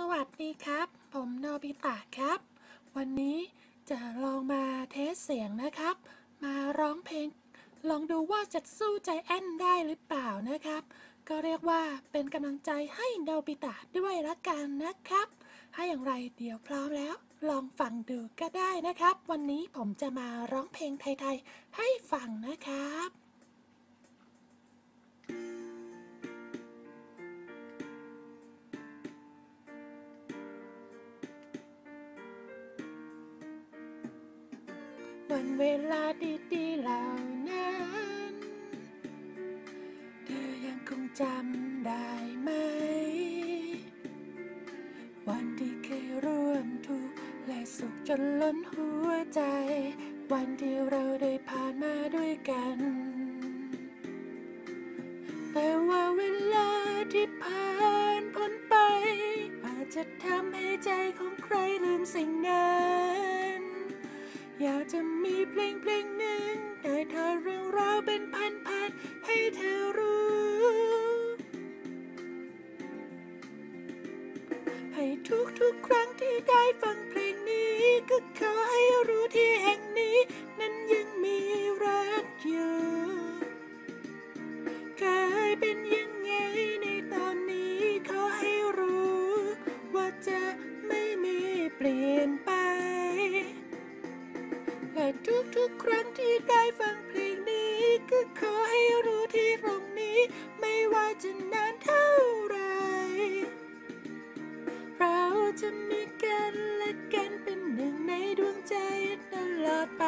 สวัสดีครับ ผมโนบิตะครับ วันนี้จะลองมาเทสเสียงนะครับ มาร้องเพลง ลองดูว่าจะสู้ใจแอนได้หรือเปล่านะครับ ก็เรียกว่าเป็นกำลังใจให้โนบิตะด้วยละกันนะครับ ถ้าอย่างไรเดี๋ยวพร้อมแล้ว ลองฟังดูก็ได้นะครับ วันนี้ผมจะมาร้องเพลงไทย ๆ ให้ฟังนะครับ วันเวลาดีๆเหล่านั้น เธอยังคงจำได้ไหม วันที่เคยร่วมทุกข์และสุขจนล้นหัวใจ วันที่เราได้ผ่านมาด้วยกัน แต่ว่าเวลาที่ผ่านพ้นไป อาจจะทำให้ใจของใครลืมสิ่งนั้น อยากจะมีเพลงเพลงหนึ่งได้เธอเรื่องราวเป็นพันพันให้เธอรู้ ให้ทุกทุกครั้งที่ได้ฟังเพลงนี้ ก็ขอให้รู้ที่แห่งนี้ นั้นยังมีรักอยู่กายเป็นยังไงในตอนนี้ ขอให้รู้ ว่าจะไม่มีเปลี่ยน และทุกๆ ครั้งที่ได้ฟังเพลงนี้ ก็ขอให้รู้ที่ตรงนี้ ไม่ว่าจะนานเท่าไร เราจะมีกันและกันเป็นหนึ่งในดวงใจตลอดไป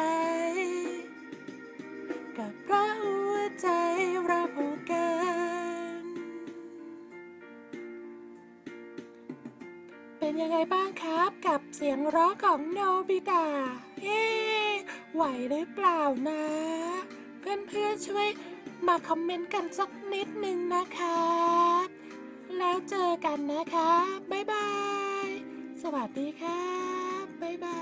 กับเพราะหัวใจเราผูกกัน เป็นยังไงบ้างครับกับเสียงร้องของโนบิตะเอ๊ะ ไหวหรือเปล่านะ เพื่อนๆช่วยมาคอมเมนต์กันสักนิดนึงนะครับแล้วเจอกันนะคะ บ๊ายบาย สวัสดีครับบ๊ายบาย